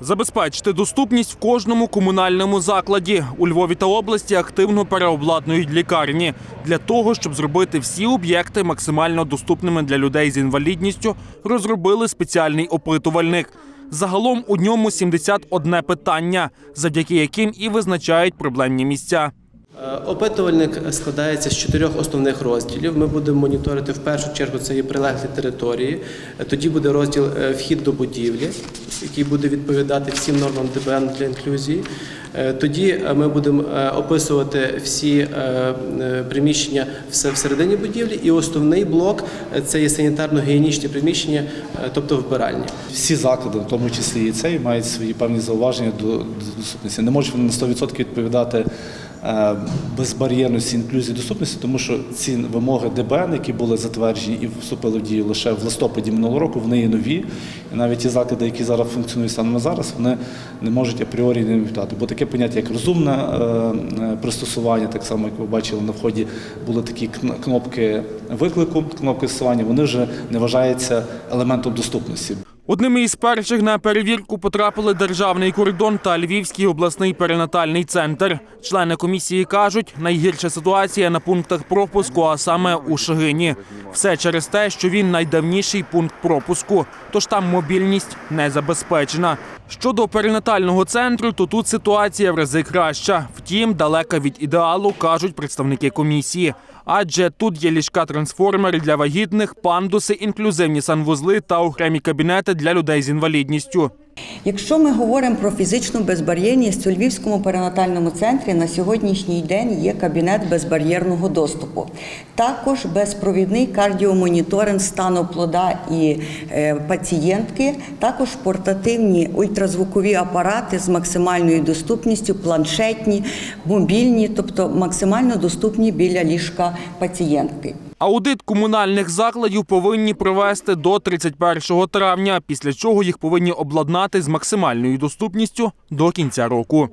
Забезпечити доступність в кожному комунальному закладі. У Львові та області активно переобладнують лікарні для того, щоб зробити всі об'єкти максимально доступними для людей з інвалідністю. Розробили спеціальний опитувальник. Загалом у ньому 71 питання, завдяки яким і визначають проблемні місця. Е, Опитувальник складається з чотирьох основних розділів. Ми будемо моніторити в першу чергу це є прилеглі території. Е, Тоді буде розділ е, вхід до будівлі, який буде відповідати всім нормам ДБН для інклюзії. Тоді ми будемо описувати всі приміщення все- всередині будівлі, і основний блок це є санітарно-гігієнічні приміщення, тобто вбиральні. Всі заклади, в тому числі і цей, мають свої певні зауваження до до доступності. Не можуть вони на 100% відповідати безбар'єрності, інклюзії, доступності, тому що ці вимоги ДБН, які були затверджені і вступили в дію лише в листопаді минулого року, вони є нові. І навіть ті заклади, які зараз функціонують на зараз, вони не можуть апріорі не відповідати. Бо таке поняття, як розумне е, е, пристосування, так само, як ви бачили на вході, були такі кнопки виклику, кнопки застосування, вони вже не вважаються елементом доступності. Одними із перших на перевірку потрапили державний кордон та Львівський обласний перинатальний центр. Члени комісії кажуть, найгірша ситуація на пунктах пропуску, а саме у Шигині. Все через те, що він найдавніший пункт пропуску, тож там мобільність не забезпечена. Щодо перинатального центру, то тут ситуація в рази краща. Втім, далека від ідеалу, кажуть представники комісії. Адже тут є ліжка-трансформери для вагітних, пандуси, інклюзивні санвузли та окремі кабінети для людей з інвалідністю. Якщо ми говоримо про фізичну безбар'єрність у Львівському перинатальному центрі на сьогоднішній день є кабінет безбар'єрного доступу. Також безпровідний кардіомоніторинг стану плода і е, пацієнтки, також портативні ультразвукові апарати з максимальною доступністю, планшетні, мобільні, тобто максимально доступні біля ліжка пацієнтки. Аудит комунальних закладів повинні провести до 31 травня, після чого їх повинні обладнати з максимальною доступністю до кінця року.